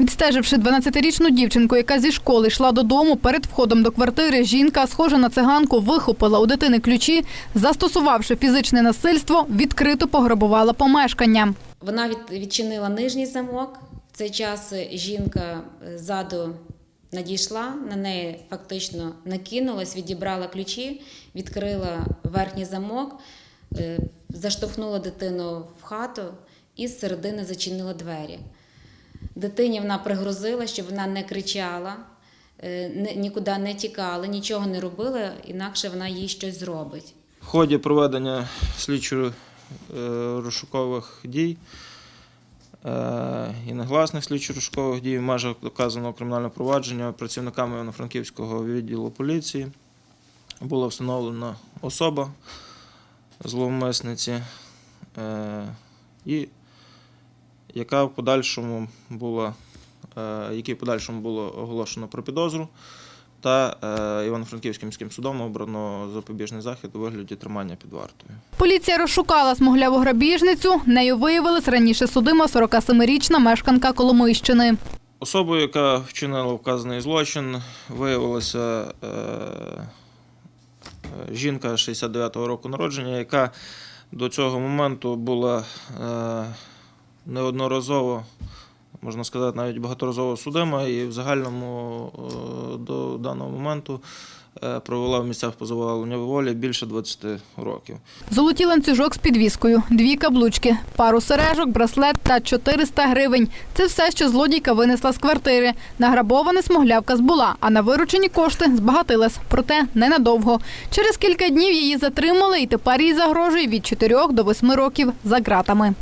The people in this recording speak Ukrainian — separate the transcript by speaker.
Speaker 1: Відстеживши 12-річну дівчинку, яка зі школи йшла додому, перед входом до квартири жінка, схожа на циганку, вихопила у дитини ключі, застосувавши фізичне насильство, відкрито пограбувала помешкання.
Speaker 2: Вона відчинила нижній замок. В цей час жінка е, ззаду надійшла, на неї фактично накинулась, відібрала ключі, відкрила верхній замок, е, заштовхнула дитину в хату і з середини зачинила двері. Дитині вона пригрозила, щоб вона не кричала, е, нікуди не тікала, нічого не робила, інакше вона їй щось зробить.
Speaker 3: В ході проведення слідчо-розшукових дій е, і негласних слідчо-розшукових дій в межах доказаного кримінального провадження працівниками Івано-Франківського відділу поліції була встановлена особа зловмисниці, е, і яка в подальшому була, е, якій в подальшому було оголошено про підозру та е, Івано-Франківським міським судом обрано запобіжний захід у вигляді тримання під вартою.
Speaker 1: Поліція розшукала смугляву грабіжницю. Нею виявилась раніше судима 47-річна мешканка Коломийщини.
Speaker 3: Особою, яка вчинила вказаний злочин, виявилася е, жінка 69-го року народження, яка до цього моменту була неодноразово, можна сказати, навіть багаторазово судима, і в загальному е, до даного моменту е, провела в місцях позовалення волі більше 20 років.
Speaker 1: Золоті ланцюжок з підвіскою, дві каблучки, пару сережок, браслет та 400 гривень. Це все, що злодійка винесла з квартири. Награбована смуглявка збула, а на виручені кошти збагатилась. Проте ненадовго. Через кілька днів її затримали, і тепер їй загрожує від 4 до 8 років за ґратами.